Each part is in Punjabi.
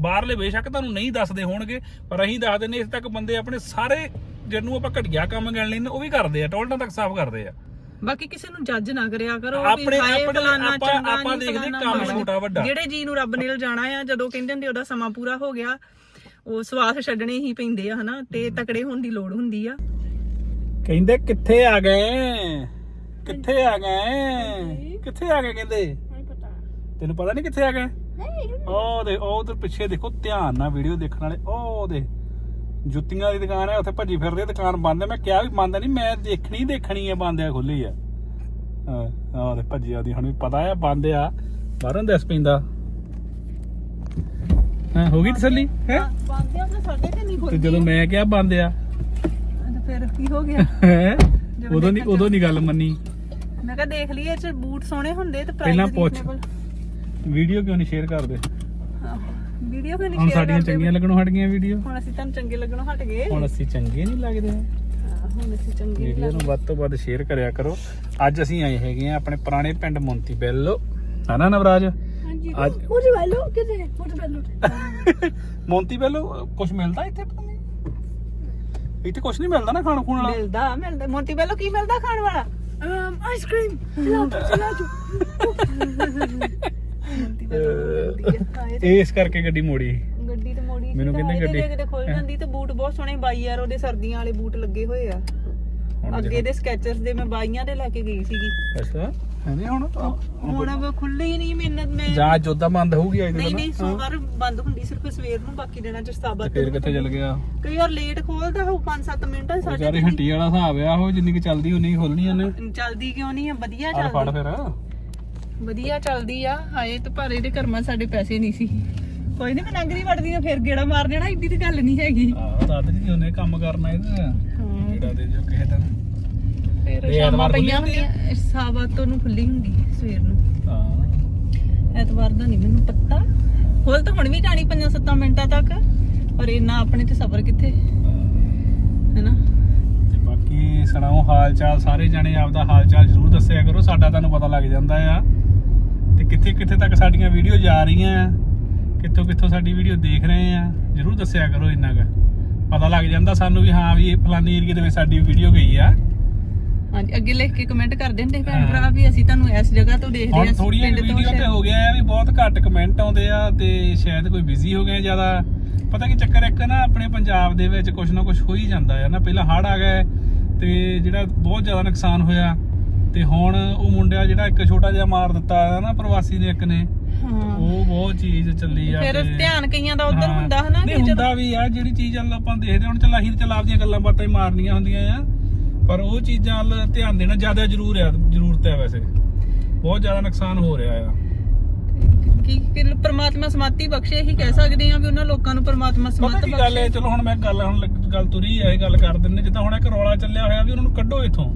ਬਾਹਰਲੇ ਬੇਸ਼ੱਕ ਤੁਹਾਨੂੰ ਨਹੀਂ ਦੱਸਦੇ ਹੋਣਗੇ ਪਰ ਅਸੀਂ ਦੱਸ ਦਿੰਦੇ ਇਸ ਤੱਕ ਬੰਦੇ ਆਪਣੇ ਸਾਰੇ ਜਿਹਨੂੰ ਆਪਾਂ ਘਟੀਆ ਕੰਮ ਗਿਣ ਲੈਂਦੇ ਉਹ ਵੀ ਕਰਦੇ ਆ ਟੋਲਟਾਂ ਤੱਕ ਸਾਫ਼ ਕਰਦੇ ਆ। ਬਾਕੀ ਕਿਸੇ ਨੂੰ ਜੱਜ ਨਾ ਕਰਿਆ ਕਰੋ ਆਪਣੇ- ਆਪਾਂ- ਦੇਖਦੇ ਕੰਮ। ਛੋਟਾ ਵੱਡਾ। ਜਿਹੜੇ ਜੀ ਨੂੰ ਰੱਬ ਨੇ ਲਜਾਣਾ ਆ ਜਦੋਂ ਕਹਿੰਦੇ ਹੁੰਦੇ ਉਹਦਾ ਸਮਾਂ ਪੂਰਾ ਹੋ ਗਿਆ। ਉਹ ਸਵਾਸ ਛੱਡਣੇ ਹੀ ਪੈਂਦੇ ਆ ਹਨਾ? ਤੇ ਤਕੜੇ ਹੋਣ ਦੀ ਲੋੜ ਹੁੰਦੀ ਆ। ਕਹਿੰਦੇ ਕਿੱਥੇ ਆ ਗਏ? ਕਿੱਥੇ ਆ ਗਏ? ਕਿੱਥੇ ਆ ਗਏ ਕਹਿੰਦੇ? ਤੈਨੂੰ ਪਤਾ ਨਹੀਂ ਕਿੱਥੇ ਆ ਗਏ? ਉਹ ਦੇ ਉਹ ਉਧਰ ਪਿੱਛੇ ਦੇਖੋ ਧਿਆਨ ਨਾਲ ਵੀਡੀਓ ਦੇਖਣ ਵਾਲੇ ਉਹ ਦੇ ਜੁੱਤੀਆਂ ਦੀ ਦੁਕਾਨ ਹੈ ਉੱਥੇ ਭੱਜੀ ਫਿਰਦੇ ਦੁਕਾਨ ਬੰਦ ਹੈ। ਮੈਂ ਕਿਹਾ ਵੀ ਬੰਦ ਨਹੀਂ ਮੈਂ ਦੇਖਣੀ ਦੇਖਣੀ ਹੈ ਬੰਦ ਆ ਖੁੱਲੀ ਆ ਹਾਂ ਆਹ ਤੇ ਭੱਜੀ ਆਦੀ ਹੁਣ ਵੀ ਪਤਾ ਆ ਬੰਦ ਆ। ਬਾਹਰੋਂ ਦੱਸ ਪੈਂਦਾ ਹਾਂ ਹੋ ਗਈ ਤਸੱਲੀ? ਹੈ? ਬਾਂਦਿਆਂ ਤਾਂ ਸਾਡੇ ਤੇ ਨਹੀਂ ਤੇ ਜਦੋਂ ਮੈਂ ਕਿਹਾ ਬੰਦ ਆ ਤੇ ਫਿਰ ਕੀ ਹੋ ਗਿਆ? ਹੈਂ? ਉਦੋਂ ਨਹੀਂ ਉਦੋਂ ਨਹੀਂ ਗੱਲ ਮੰਨੀ। ਮੈਂ ਕਿਹਾ ਦੇਖ ਲਈਏ ਇਹ ਚ ਬੂਟ ਸੋਹਣੇ ਹੁੰਦੇ ਤੇ ਪਹਿਲਾਂ ਪ੍ਰਾਈਸ ਪੁੱਛ। ਵੀਡੀਓ ਕਿਉਂ ਨਹੀਂ ਸ਼ੇਅਰ ਕਰਦੇ? ਵੀਡੀਓ ਕਿਉਂ ਨਹੀਂ ਹੁਣ ਸ਼ੇਅਰ ਸਾਡੀਆਂ ਚੰਗੀਆਂ ਲੱਗਣੋਂ ਹਟ ਗਈਆਂ ਵੀਡੀਓ। ਹੁਣ ਅਸੀਂ ਤੁਹਾਨੂੰ ਚੰਗੇ ਲੱਗਣੋਂ ਹਟ ਗਏ। ਹੁਣ ਅਸੀਂ ਚੰਗੇ ਨਹੀਂ ਲੱਗਦੇ। ਹਾਂ, ਹੁਣ ਅਸੀਂ ਚੰਗੇ ਨਹੀਂ ਵੀਡੀਓ ਨੂੰ ਵੱਧ ਤੋਂ ਵੱਧ ਸ਼ੇਅਰ ਕਰਿਆ ਕਰੋ। ਅੱਜ ਅਸੀਂ ਆਏ ਹੈਗੇ ਆ ਆਪਣੇ ਪੁਰਾਣੇ ਪਿੰਡ ਮੋਂਤੀ ਬੈਲੋ। ਹਨਾ ਨਵਰਾਜ? ਹਾਂਜੀ ਅੱਜ ਮੁਝ ਵਾਲੋ ਕਿਤੇ ਮੁਝ ਵਾਲੋ ਮੋਂਤੀ ਬੈਲੋ ਕੁਝ ਮਿਲਦਾ ਇੱਥੇ ਪਤਾ ਨਹੀਂ? ਇੱਥੇ ਕੁਝ ਨਹੀਂ ਮਿਲਦਾ ਨਾ ਖਾਣ ਖੂਣ ਵਾਲਾ? ਮਿਲਦਾ ਮਿਲਦਾ। ਮੋਤੀ ਬੈਲੋ ਕੀ ਮਿਲਦਾ ਖਾਣ ਵਾਲਾ? ਆਈਸਕ੍ਰੀਮ ਚਲਾ ਚਲਾ ਮੋਤੀ ਬੈਲੋ ਮਿਲਦੀ ਆ ਹਾਂ, ਇਹ ਤੇ ਇਸ ਕਰਕੇ ਗੱਡੀ ਮੋੜੀ ਗੱਡੀ ਤੇ ਮੋੜੀ ਮੈਨੂੰ ਕਹਿੰਦੇ ਗੱਡੀ- ਕਿਤੇ ਖੁੱਲ ਹੈਂ? ਜਾਂਦੀ ਤੇ ਬੂਟ ਬਹੁਤ ਸੋਹਣੇ ਬਾਈ ਯਾਰ ਉਹਦੇ ਸਰਦੀਆਂ ਵਾਲੇ ਬੂਟ ਲੱਗੇ ਹੋਏ ਆ। ਅੱਗੇ ਦੇ ਸਕੈਚਰਸ ਦੇ ਮੈਂ ਬਾਈਆਂ ਦੇ ਲੈ ਕੇ ਗਈ ਸੀਗੀ। ਅੱਛਾ। ਹੈਨੇ ਹੁਣ? ਹੁਣ ਉਹ ਖੁੱਲੇ ਹੀ ਨਹੀਂ ਮਿਹਨਤ ਮੈਂ ਜਾਂ ਜੋਦਾ ਬੰਦ ਹੋਊਗੀ ਅੱਜ ਨਹੀਂ ਨਹੀਂ ਸੋਮਵਾਰ ਬੰਦ ਹੁੰਦੀ ਸਿਰਫ ਸਵੇਰ ਨੂੰ ਬਾਕੀ ਦਿਨਾਂ ਚ ਸਾਬਤ ਫੇਰ ਕਿੱਥੇ ਚੱਲ ਗਿਆ? ਕਈ ਵਾਰ ਲੇਟ ਖੋਲਦਾ ਹੋਊ 5-7 ਮਿੰਟ ਸਾਡੇ ਵਿਚਾਰੀ ਹੱਟੀ ਵਾਲਾ ਹਿਸਾਬ ਆ ਉਹ ਜਿੰਨੀ ਕਿ ਚੱਲਦੀ ਉਨੀ ਖੋਲਣੀ ਉਹਨੇ। ਚੱਲਦੀ ਕਿਉਂ ਨਹੀਂ ਆ? ਵਧੀਆ ਆ ਫੜ ਚੱਲਦੀ। ਫਿਰ। ਵਧੀਆ ਚੱਲਦੀ ਆ ਹਾਏ ਤੇ ਪਰ ਇਹਦੇ ਕਰਮਾਂ ਸਾਡੇ ਪੈਸੇ ਨਹੀਂ ਸੀ। ਕੋਈ ਨਹੀਂ ਮੈਂ ਨੰਗਰੀ ਵੜਦੀ ਆ ਫਿਰ ਗੇੜਾ ਮਾਰ ਦੇਣਾ ਇੱਡੀ ਤੇ ਗੱਲ ਨਹੀਂ ਹੈਗੀ। ਆਹ ਦਾਦ ਜੀ ਉਹਨੇ ਕੰਮ ਕਰਨਾ ਇਹਦਾ। ਜਿਹੜਾ ਦੇ ਜੋ ਕਿਸੇ ਦਿਨ। ਫਿਰ ਸ਼ਾਮਾਂ ਪਈਆਂ? ਹੁੰਦੀਆਂ ਸਾਬਤ ਤੋਂ ਨੂੰ ਖੁੱਲੀ ਹੁੰਦੀ ਸਵੇਰ ਨੂੰ। ਹਾਂ। ਐਤਵਾਰ ਦਾ ਨਹੀਂ ਮੈਨੂੰ ਪਤਾ। ਖੋਲ ਤਾਂ ਹੁਣ ਵੀ ਜਾਣੀ 5-7 ਮਿੰਟਾਂ ਤੱਕ ਪਰ ਇੰਨਾ ਆਪਣੇ ਤੇ ਸਬਰ ਕਿੱਥੇ? ਹੈਨਾ? ਤੇ ਬਾਕੀ ਸੁਣਾਓ ਹਾਲ ਚਾਲ ਸਾਰੇ ਜਣੇ ਆਪਦਾ ਹਾਲ ਚਾਲ ਜ਼ਰੂਰ ਦੱਸਿਆ ਕਰੋ ਸਾਡਾ ਤੁਹਾਨੂੰ ਪਤਾ ਲੱਗ ਜਾਂਦਾ ਆ। ਕਿੱਥੇ ਕਿੱਥੇ ਤੱਕ ਸਾਡੀਆਂ ਵੀਡੀਓ ਜਾ ਰਹੀਆਂ ਆ ਕਿੱਥੋਂ ਕਿੱਥੋਂ ਸਾਡੀ ਵੀਡੀਓ ਦੇਖ ਰਹੇ ਆ ਜ਼ਰੂਰ ਦੱਸਿਆ ਕਰੋ ਇੰਨਾ ਕੁ ਪਤਾ ਲੱਗ ਜਾਂਦਾ ਸਾਨੂੰ ਵੀ ਹਾਂ ਵੀ ਇਹ ਫਲਾਨੀ ਏਰੀਏ ਦੇ ਵਿੱਚ ਸਾਡੀ ਵੀਡੀਓ ਗਈ ਆ ਹਾਂਜੀ ਅੱਗੇ ਲਿਖ ਕੇ ਕਮੈਂਟ ਕਰ ਦਿੰਦੇ ਭੈਣ। ਭਰਾ ਵੀ ਅਸੀਂ ਤੁਹਾਨੂੰ ਇਸ ਜਗ੍ਹਾ ਤੋਂ ਦੇਖਦੇ ਹੁਣ ਹਾਂ ਥੋੜੀ ਤੋਂ ਵੀਡੀਓ ਤੇ। ਹੋ ਗਿਆ ਆ ਵੀ ਬਹੁਤ ਘੱਟ ਕਮੈਂਟ ਆਉਂਦੇ ਆ ਤੇ ਸ਼ਾਇਦ ਕੋਈ ਬਿਜ਼ੀ ਹੋ ਗਿਆ ਜ਼ਿਆਦਾ ਪਤਾ ਕੀ ਚੱਕਰ ਇੱਕ ਨਾ ਆਪਣੇ ਪੰਜਾਬ ਦੇ ਵਿੱਚ ਕੁਝ ਨਾ ਕੁਝ ਹੋ ਹੀ ਜਾਂਦਾ ਹੈ ਨਾ ਪਹਿਲਾਂ ਹੜ ਆ ਗਏ ਤੇ ਜਿਹੜਾ ਬਹੁਤ ਜ਼ਿਆਦਾ ਨੁਕਸਾਨ ਹੋਇਆ ਤੇ ਹੁਣ ਉਹ ਮੁੰਡਿਆ ਜਿਹੜਾ ਇੱਕ ਛੋਟਾ ਜਿਹਾ ਮਾਰ ਦਿੱਤਾ ਹੈ ਨਾ ਪ੍ਰਵਾਸੀ ਨੇ ਇੱਕ ਨੇ ਉਹ ਬਹੁਤ ਚੀਜ਼ ਚੱਲੀ ਆ ਫਿਰ ਧਿਆਨ ਕਈਆਂ ਦਾ ਉਧਰ। ਹੁੰਦਾ ਹਨਾ ਕਿ ਹੁੰਦਾ ਵੀ ਆ ਜਿਹੜੀ ਚੀਜ਼ ਵੱਲ ਆਪਾਂ ਦੇਖਦੇ ਹੁਣ ਚੱਲ ਅਸੀਂ ਚੱਲ ਆਪਦੀਆਂ ਗੱਲਾਂ ਬਾਤਾਂ ਹੀ ਮਾਰਨੀਆਂ ਹੁੰਦੀਆਂ ਆ। ਪਰ ਉਹ ਚੀਜ਼ਾਂ ਵੱਲ ਧਿਆਨ ਦੇਣਾ ਜ਼ਿਆਦਾ ਜ਼ਰੂਰ ਆ ਜ਼ਰੂਰਤ ਹੈ ਵੈਸੇ। ਬਹੁਤ ਜ਼ਿਆਦਾ ਨੁਕਸਾਨ ਹੋ ਰਿਹਾ ਆ। ਕੀ ਕਿ ਪ੍ਰਮਾਤਮਾ ਸਮਾਤੀ ਬਖਸ਼ੇ ਹੀ ਕਹਿ ਸਕਦੇ ਆ ਵੀ ਉਹਨਾਂ ਲੋਕਾਂ ਨੂੰ ਪ੍ਰਮਾਤਮਾ ਸਮਤ ਕੀ ਗੱਲ ਹੈ? ਚਲੋ ਹੁਣ ਮੈਂ ਗੱਲ ਹੁਣ ਗੱਲ ਤੁਰੀ ਹੈ ਇਹ ਗੱਲ ਕਰ ਦਿੰਨੇ ਜਿੱਦਾਂ ਹੁਣ ਇੱਕ ਰੌਲਾ ਚੱਲਿਆ ਹੋਇਆ ਵੀ ਉਹਨਾਂ ਨੂੰ ਕੱਢੋ ਇਥੋਂ।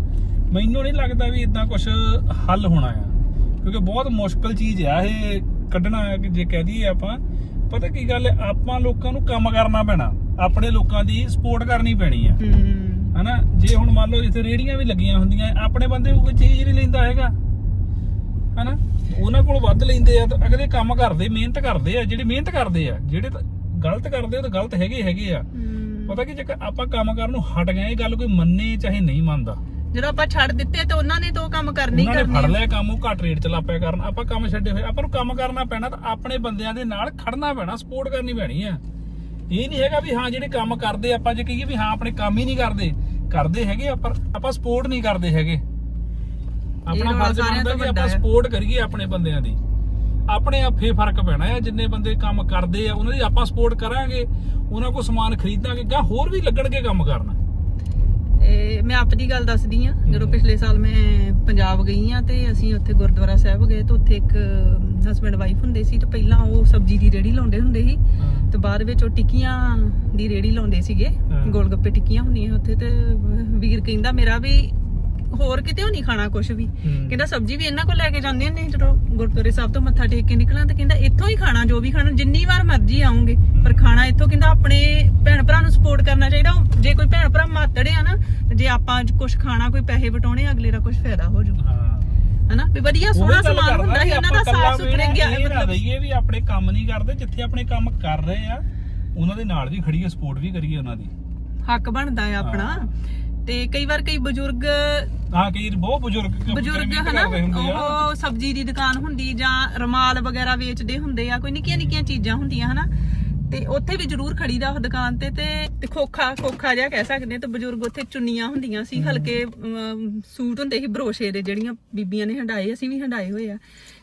ਮੈਨੂੰ ਨਹੀਂ ਲੱਗਦਾ ਵੀ ਇਦਾਂ ਕੁਝ ਹੱਲ ਹੋਣਾ ਆ। ਕਿਉਂਕਿ ਬਹੁਤ ਮੁਸ਼ਕਲ ਚੀਜ਼ ਆ ਇਹ ਕੱਢਣਾ ਕਿ ਜੇ ਕਹਿ ਦਈਏ ਆਪਾਂ ਪਤਾ ਕੀ ਗੱਲ ਹੈ ਆਪਾਂ ਲੋਕਾਂ ਨੂੰ ਕੰਮ ਕਰਨਾ ਪੈਣਾ। ਆਪਣੇ ਲੋਕਾਂ ਦੀ ਸਪੋਰਟ ਕਰਨੀ ਪੈਣੀ ਆ। ਹੂੰ। ਹਨਾ? ਜੇ ਹੁਣ ਮੰਨ ਲਓ ਇੱਥੇ ਰੇੜੀਆਂ ਵੀ ਲੱਗੀਆਂ ਹੁੰਦੀਆਂ ਆਪਣੇ ਬੰਦੇ ਕੋਈ ਚੀਜ਼ ਨਹੀਂ ਲੈਂਦਾ ਹੈਗਾ। ਹਨਾ? ਉਹਨਾਂ ਕੋਲ ਵੱਧ ਲੈਂਦੇ ਆ ਤਾਂ ਅਗਲੇ ਕੰਮ ਕਰਦੇ ਮਿਹਨਤ ਕਰਦੇ ਆ। ਜਿਹੜੇ ਮਿਹਨਤ ਕਰਦੇ ਆ ਜਿਹੜੇ ਗਲਤ ਕਰਦੇ ਆ ਉਹ ਤਾਂ ਗਲਤ ਹੈਗੇ ਹੈਗੇ ਆ। ਪਤਾ ਕੀ ਜੇ ਆਪਾਂ ਕੰਮ ਕਰਨ ਨੂੰ ਹਟ ਗਏ ਇਹ ਗੱਲ ਕੋਈ ਮੰਨੇ ਚਾਹੇ ਨਹੀਂ ਮੰਨਦਾ। ਜਦੋਂ ਆਪਾਂ ਛੱਡ ਦਿੱਤੇ ਤੇ ਉਹਨਾਂ ਨੇ ਤਾਂ ਉਹ ਕੰਮ ਕਰਨੇ ਹੀ ਉਹਨਾਂ ਨੇ ਫੜ ਕਰਨੇ ਲਿਆ ਕੰਮ ਉਹ ਘੱਟ ਰੇਟ ਚ ਲਾਪਿਆ ਕਰਨ। ਆਪਾਂ ਕੰਮ ਛੱਡੇ ਹੋਏ ਆਪਾਂ ਨੂੰ ਕੰਮ ਕਰਨਾ ਪੈਣਾ ਤਾਂ ਆਪਣੇ ਬੰਦਿਆਂ ਦੇ ਨਾਲ ਖੜਨਾ ਪੈਣਾ ਸਪੋਰਟ ਕਰਨੀ ਪੈਣੀ ਆ। ਇਹ ਨਹੀਂ ਹੈਗਾ ਵੀ ਹਾਂ ਜਿਹੜੇ ਕੰਮ ਕਰਦੇ ਆਪਾਂ ਜੇ ਕਹੀਏ ਵੀ ਹਾਂ ਆਪਣੇ ਕੰਮ ਹੀ ਨਹੀਂ ਕਰਦੇ ਕਰਦੇ ਹੈਗੇ ਆ, ਪਰ ਆਪਾਂ ਸਪੋਰਟ ਨਹੀਂ ਕਰਦੇ ਹੈਗੇ। ਆਪਣਾ ਰੌਲਾ ਫਰਜ਼ ਸਾਰਿਆਂ ਬਣਦਾ ਤੋਂ ਕਿ ਵੱਡਾ ਆਪਾਂ ਹੈ। ਸਪੋਰਟ ਕਰੀਏ ਆਪਣੇ ਬੰਦਿਆਂ ਦੀ। ਆਪਣੇ ਆਪੇ ਫ਼ਰਕ ਪੈਣਾ ਆ ਜਿੰਨੇ ਬੰਦੇ ਕੰਮ ਕਰਦੇ ਆ ਉਹਨਾਂ ਦੀ ਆਪਾਂ ਸਪੋਰਟ ਕਰਾਂਗੇ ਉਹਨਾਂ ਕੋਲ ਸਮਾਨ ਖਰੀਦਾਂਗੇ ਗਾਂ ਹੋਰ ਵੀ ਲੱਗਣਗੇ ਕੰਮ ਕਰਨ। ਇਹ ਮੈਂ ਆਪ ਦੀ ਗੱਲ ਦੱਸਦੀ ਆ ਜਦੋਂ ਪਿਛਲੇ ਸਾਲ ਮੈਂ ਪੰਜਾਬ ਗਈ ਆ ਤੇ ਅਸੀਂ ਉੱਥੇ ਗੁਰਦੁਆਰਾ ਸਾਹਿਬ ਗਏ ਤੇ ਉੱਥੇ ਇੱਕ ਹਸਬੰਡ ਵਾਈਫ ਹੁੰਦੇ ਸੀ ਤੇ ਪਹਿਲਾਂ ਉਹ ਸਬਜ਼ੀ ਦੀ ਰੇੜੀ ਲਾਉਂਦੇ ਹੁੰਦੇ ਸੀ ਤੇ ਬਾਅਦ ਵਿੱਚ ਉਹ ਟਿੱਕੀਆਂ ਦੀ ਰੇੜੀ ਲਾਉਂਦੇ ਸੀਗੇ ਹਾਂ। ਗੋਲ ਗੱਪੇ ਟਿੱਕੀਆਂ ਹੁੰਦੀਆਂ ਉੱਥੇ ਤੇ ਵੀਰ ਕਹਿੰਦਾ ਮੇਰਾ ਵੀ ਹੋਰ ਕਿਤੇ ਨਹੀਂ ਖਾਣਾ ਕੁਝ ਵੀ। ਹੂੰ। ਕਹਿੰਦਾ ਸਬਜ਼ੀ ਵੀ ਇਹਨਾਂ ਕੋਲ ਲੈ ਕੇ ਜਾਂਦੇ ਨੇ ਜਦੋਂ ਗੁਰਦੁਆਰੇ ਸਾਹਿਬ ਤੋਂ ਮੱਥਾ ਟੇਕ ਕੇ ਨਿਕਲਾਂ ਤੇ ਕਹਿੰਦਾ ਇੱਥੋਂ ਹੀ ਖਾਣਾ ਜੋ ਵੀ ਖਾਣਾ ਜਿੰਨੀ ਵਾਰ ਮਰਜ਼ੀ ਆਉਂਗੇ। ਪਰ ਖਾਣਾ ਇੱਥੋਂ ਕਹਿੰਦਾ ਆਪਣੇ ਭੈਣ ਭਰਾ ਨੂੰ ਸਪੋਰਟ ਕਰਨਾ ਚਾਹੀਦਾ। ਜੇ ਕੋਈ ਭੈਣ ਭਰਾ ਮਾਤੜੇ ਆ ਨਾ ਜੇ ਆਪਾਂ ਕੁਝ ਖਾਣਾ ਕੋਈ ਪੈਸੇ ਵਟਾਉਣੇ ਅਗਲੇ ਦਾ ਕੁਝ ਫਾਇਦਾ ਹੋ ਹਾਂ। ਹਨਾ? ਵੀ ਵਧੀਆ ਉਹੀ ਸੋਹਣਾ ਸਮਾਨ ਹੁੰਦਾ ਸੀ ਇਹਨਾਂ ਦਾ ਸਾਫ਼ ਸੁਥਰੇ ਗਿਆ ਇਹ ਮਤਲਬ ਦਈਏ ਵੀ ਆਪਣੇ ਕੰਮ ਨਹੀਂ ਕਰਦੇ ਜਿੱਥੇ ਆਪਣੇ ਕੰਮ ਕਰ ਰਹੇ ਆ ਉਹਨਾਂ ਦੇ ਨਾਲ ਵੀ ਖੜੀਏ ਸਪੋਰਟ ਵੀ ਕਰੀਏ ਉਹਨਾਂ ਦੀ। ਹੱਕ ਬਣਦਾ ਹੈ ਆਪਣਾ। ਤੇ ਕਈ ਵਾਰ ਕਈ ਬਜ਼ੁਰਗ ਹਾਂ ਕਈ ਬਹੁਤ ਬਜ਼ੁਰਗ ਬਜ਼ੁਰਗ ਹਨਾ ਉਹ ਸਬਜ਼ੀ ਦੀ ਦੁਕਾਨ ਹੁੰਦੀ ਜਾਂ ਰਮਾਲ ਵਗੈਰਾ ਵੇਚਦੇ ਹੁੰਦੇ ਆ ਕੋਈ ਨਿੱਕੀਆਂ ਨਿੱਕੀਆਂ ਚੀਜ਼ਾਂ ਹੁੰਦੀਆਂ ਹਨਾ। ਤੇ ਉੱਥੇ ਵੀ ਜ਼ਰੂਰ ਖੜੀਦਾ ਉਹ ਦੁਕਾਨ ਤੇ ਤੇ ਖੋਖਾ ਖੋਖਾ ਜਿਹਾ ਕਹਿ ਸਕਦੇ ਤੇ ਬਜ਼ੁਰਗ ਉੱਥੇ ਚੁੰਨੀਆਂ ਹੁੰਦੀਆਂ ਸੀ ਹਲਕੇ ਸੂਟ ਹੁੰਦੇ ਸੀ ਬਰੋਸ਼ੇ ਦੇ ਜਿਹੜੀਆਂ ਬੀਬੀਆਂ ਨੇ ਹੰਡਾਏ ਅਸੀਂ ਵੀ ਹੰਡਾਏ ਹੋਏ ਆ।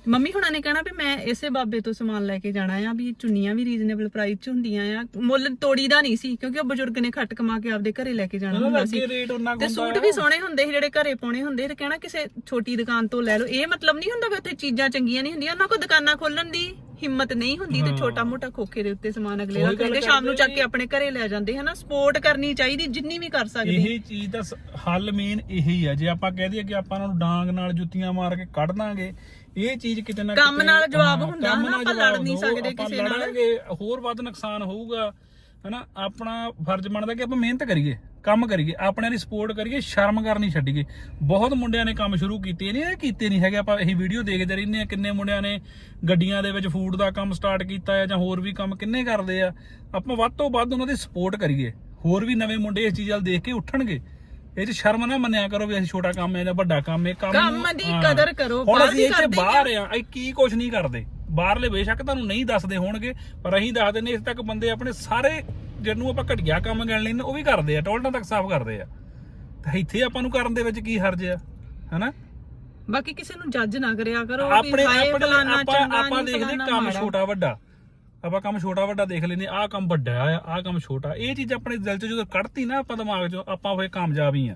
ਮੰਮੀ ਹੁਣਾਂ ਨੇ ਕਹਿਣਾ ਵੀ ਮੈਂ ਇਸੇ ਬਾਬੇ ਤੋਂ ਸਮਾਨ ਲੈ ਕੇ ਜਾਣਾ ਆ ਵੀ ਚੁੰਨੀਆਂ ਵੀ ਰੀਜ਼ਨੇਬਲ ਪ੍ਰਾਈਸ 'ਚ ਹੁੰਦੀਆਂ ਆ। ਮੁੱਲ ਤੋੜੀਦਾ ਨਹੀਂ ਸੀ ਕਿਉਂਕਿ ਉਹ ਬਜ਼ੁਰਗ ਨੇ ਖੱਟ ਕਮਾ ਕੇ ਆਪਦੇ ਘਰੇ ਲੈ ਕੇ ਜਾਣਾ ਦਾ ਹੁੰਦਾ ਸੀ। ਤੇ ਸੂਟ ਵੀ ਸੋਹਣੇ ਹੁੰਦੇ ਸੀ ਜਿਹੜੇ ਘਰੇ ਪਾਉਣੇ ਹੁੰਦੇ ਤੇ ਕਹਿਣਾ ਕਿਸੇ ਛੋਟੀ ਦੁਕਾਨ ਤੋਂ ਲੈ ਲਓ। ਇਹ ਮਤਲਬ ਨਹੀਂ ਹੁੰਦਾ ਵੀ ਉੱਥੇ ਚੀਜ਼ਾਂ ਚੰਗੀਆਂ ਨਹੀਂ ਹੁੰਦੀਆਂ ਉਹਨਾਂ ਕੋਲ ਦੁਕਾਨਾਂ ਖੋਲਣ ਦੀ। ਹਿੰਮਤ ਨਹੀਂ ਹੁੰਦੀ ਤੇ ਛੋਟਾ ਮੋਟਾ ਖੋਖੇ ਦੇ ਉੱਤੇ ਸਮਾਨ ਅਗਲੇ ਦਾ ਉਹੀ ਗੱਲ ਕਹਿੰਦੇ ਸ਼ਾਮ ਨੂੰ ਚੱਕ ਕੇ ਆਪਣੇ ਘਰੇ ਲੈ ਜਾਂਦੇ ਹਨਾ? ਸਪੋਰਟ ਕਰਨੀ ਚਾਹੀਦੀ ਜਿੰਨੀ ਵੀ ਕਰ ਸਕਦੇ। ਇਹ ਚੀਜ਼ ਦਾ ਹੱਲ ਮੇਨ ਇਹੀ ਆ। ਜੇ ਆਪਾਂ ਕਹਿ ਦਈਏ ਕਿ ਆਪਾਂ ਉਹਨਾਂ ਨੂੰ ਡਾਂਗ ਨਾਲ ਜੁੱਤੀਆਂ ਮਾਰ ਕੇ ਕੱਢ ਦਾਂਗੇ ਇਹ ਚੀਜ਼ ਕਿਤੇ ਨਾ ਕੰਮ ਨਾਲ ਜਵਾਬ ਹਾਂ, ਹੁੰਦਾ ਹਨਾ, ਆਪਾਂ ਲੜ ਨਹੀਂ ਸਕਦੇ ਕਿਸੇ ਨਾਲ। ਲੜਾਂਗੇ, ਹੋਰ ਵੱਧ ਨੁਕਸਾਨ ਹੋਊਗਾ ਹਨਾ? ਆਪਣਾ ਫਰਜ਼ ਬਣਦਾ ਕਿ ਆਪਾਂ ਮਿਹਨਤ ਕਰੀਏ। ਕੰਮ ਕਰੀਏ ਆਪਣਿਆਂ ਦੀ ਸਪੋਰਟ ਕਰੀਏ ਸ਼ਰਮ ਕਰਨੀ ਛੱਡੀਏ। ਬਹੁਤ ਮੁੰਡਿਆਂ ਨੇ ਕੰਮ ਸ਼ੁਰੂ ਕੀਤੇ ਨੇ ਇਹ ਕੀਤੇ ਨਹੀਂ ਹੈਗੇ ਆਪਾਂ ਇਹੀ ਵੀਡੀਓ ਦੇਖਦੇ ਰਹਿੰਦੇ ਆ ਕਿੰਨੇ ਮੁੰਡਿਆਂ ਨੇ ਗੱਡੀਆਂ ਦੇ ਵਿੱਚ ਫੂਡ ਦਾ ਕੰਮ ਸਟਾਰਟ ਕੀਤਾ ਹੈ ਜਾਂ ਹੋਰ ਵੀ ਕੰਮ ਕਿੰਨੇ ਕਰਦੇ ਆ। ਆਪਾਂ ਵੱਧ ਤੋਂ ਵੱਧ ਉਹਨਾਂ ਦੀ ਸਪੋਰਟ ਕਰੀਏ। ਹੋਰ ਵੀ ਨਵੇਂ ਮੁੰਡੇ ਇਸ ਚੀਜ਼ ਵੱਲ ਦੇਖ ਕੇ ਉੱਠਣਗੇ। ਇਹ ਚ ਸ਼ਰਮ ਨਾ ਮੰਨਿਆ ਕਰੋ ਵੀ ਅਸੀਂ ਛੋਟਾ ਕੰਮ ਹੈ ਜਾਂ ਵੱਡਾ ਕੰਮ ਹੈ ਕੰਮ ਕੰਮ ਦੀ। ਕਦਰ ਕਰੋ, ਹੁਣ ਬਾਹਰ ਅਸੀਂ ਇੱਥੇ ਆ। ਬਾਹਰ ਆ ਅਸੀਂ ਕੀ ਕੁਝ ਨਹੀਂ ਕਰਦੇ। ਬਾਹਰਲੇ ਬੇਸ਼ੱਕ ਤੁਹਾਨੂੰ ਨਹੀਂ ਦੱਸਦੇ ਹੋਣਗੇ ਪਰ ਅਸੀਂ ਦੱਸਦੇ ਨੇ ਇਸ ਤੱਕ ਬੰਦੇ ਆਪਣੇ ਸਾਰੇ ਜਿਹਨੂੰ ਆਪਾਂ ਘਟੀਆ ਕੰਮ ਗਿਣ ਲੈਂਦੇ ਉਹ ਵੀ ਕਰਦੇ ਆ ਟੋਲਟਾਂ ਤੱਕ ਸਾਫ਼ ਕਰਦੇ ਆ। ਤੇ ਇੱਥੇ ਆਪਾਂ ਨੂੰ ਕਰਨ ਦੇ ਵਿੱਚ ਕੀ ਹਰਜ ਆ? ਹਨਾ? ਬਾਕੀ ਕਿਸੇ ਨੂੰ ਜੱਜ ਨਾ ਕਰਿਆ ਕਰੋ ਆਪਣੇ ਆਪਣੇ ਆਪਾਂ ਆਪਾਂ ਦੇਖਦੇ ਕੰਮ। ਛੋਟਾ ਵੱਡਾ। ਆਪਾਂ ਕੰਮ ਛੋਟਾ ਵੱਡਾ ਦੇਖ ਲੈਂਦੇ ਆਹ ਕੰਮ ਵੱਡਾ ਆ ਆਹ ਕੰਮ ਛੋਟਾ। ਇਹ ਚੀਜ਼ ਆਪਣੇ ਦਿਲ 'ਚ ਜਦੋਂ ਕੱਢਤੀ ਨਾ ਆਪਾਂ ਦਿਮਾਗ 'ਚੋਂ ਆਪਾਂ ਫੇਰ ਕਾਮਯਾਬ ਹੀ ਆ।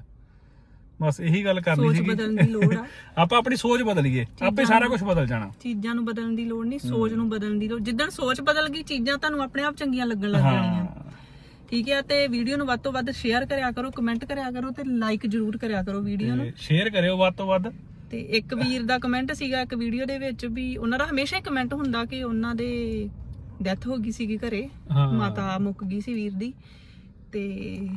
ਬਸ ਇਹੀ ਗੱਲ ਕਰਨੀ ਸੋਚ ਸੀਗੀ। ਬਦਲਣ ਦੀ ਲੋੜ ਆ। ਆਪਾਂ ਆਪਣੀ ਸੋਚ ਬਦਲੀਏ। ਆਪੇ ਸਾਰਾ ਕੁਝ ਬਦਲ ਜਾਣਾ। ਚੀਜ਼ਾਂ ਨੂੰ ਬਦਲਣ ਦੀ ਲੋੜ ਨਹੀਂ ਸੋਚ ਨੂੰ ਬਦਲਣ ਦੀ ਲੋੜ। ਜਿੱਦਣ ਸੋਚ ਬਦਲ ਗਈ ਚੀਜ਼ਾਂ ਤੁਹਾਨੂੰ ਆਪਣੇ ਆਪ ਚੰਗੀਆਂ ਲੱਗਣ ਲੱਗ ਜਾਣੀਆਂ। ਠੀਕ ਹੈ ਤੇ ਵੀਡੀਓ ਨੂੰ ਵੱਧ ਤੋਂ ਵੱਧ ਸ਼ੇਅਰ ਕਰਿਆ ਕਰੋ ਕਮੈਂਟ ਕਰਿਆ ਕਰੋ ਤੇ ਲਾਈਕ ਜਰੂਰ ਕਰਿਆ ਕਰੋ ਵੀਡੀਓ ਨੂੰ। ਸ਼ੇਅਰ ਕਰਿਓ ਵੱਧ ਤੋਂ ਵੱਧ। ਤੇ ਇੱਕ ਵੀਰ ਦਾ ਕਮੈਂਟ ਸੀਗਾ ਇੱਕ ਵੀਡੀਓ ਦੇ ਵਿੱਚ ਵੀ ਉਹਨਾਂ ਦਾ ਹਮੇਸ਼ਾ ਹੀ ਕਮੈਂਟ ਹੁੰਦਾ ਕਿ ਉਹਨਾਂ ਦੇ ਡੈਥ ਹੋ ਗਈ ਸੀਗੀ ਘਰੇ। ਮਾਤਾ ਮੁੱਕ ਗਈ ਸੀ ਵੀਰ ਦੀ। ਤੇ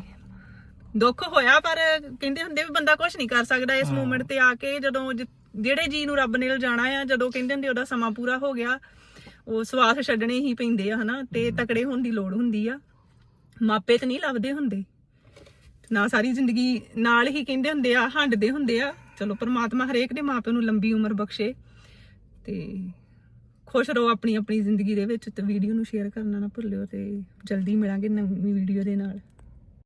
ਦੁੱਖ ਹੋਇਆ ਪਰ ਕਹਿੰਦੇ ਹੁੰਦੇ ਵੀ ਬੰਦਾ ਕੁਝ ਨਹੀਂ ਕਰ ਸਕਦਾ ਇਸ ਮੂਮੈਂਟ ਤੇ ਆ ਕੇ ਜਦੋਂ ਜਿਹੜੇ ਜੀ ਨੂੰ ਰੱਬ ਨੇ ਜਾਣਾ ਆ ਜਦੋਂ ਕਹਿੰਦੇ ਹੁੰਦੇ ਉਹਦਾ ਸਮਾਂ ਪੂਰਾ ਹੋ ਗਿਆ ਉਹ ਸਵਾਸ ਛੱਡਣੇ ਹੀ ਪੈਂਦੇ ਆ ਹਨਾ ਤੇ ਤਕੜੇ ਹੋਣ ਦੀ ਲੋੜ ਹੁੰਦੀ ਆ। ਮਾਪੇ ਤੇ ਨਹੀਂ ਲੱਭਦੇ ਹੁੰਦੇ। ਨਾ ਸਾਰੀ ਜ਼ਿੰਦਗੀ ਨਾਲ ਹੀ ਕਹਿੰਦੇ ਹੁੰਦੇ ਆ, ਹੰਡਦੇ ਹੁੰਦੇ ਆ। ਚਲੋ ਪ੍ਰਮਾਤਮਾ ਹਰੇਕ ਦੇ ਮਾਪਿਆਂ ਨੂੰ ਲੰਬੀ ਉਮਰ ਬਖਸ਼ੇ ਤੇ ਖੁਸ਼ ਰਹੋ ਆਪਣੀ ਆਪਣੀ ਜ਼ਿੰਦਗੀ ਦੇ ਵਿੱਚ ਤੇ ਵੀਡੀਓ ਨੂੰ ਸ਼ੇਅਰ ਕਰਨਾ ਨਾ ਭੁੱਲਿਓ ਤੇ ਜਲਦੀ ਮਿਲਾਂਗੇ ਨਵੀਂ ਵੀਡੀਓ ਦੇ ਨਾਲ।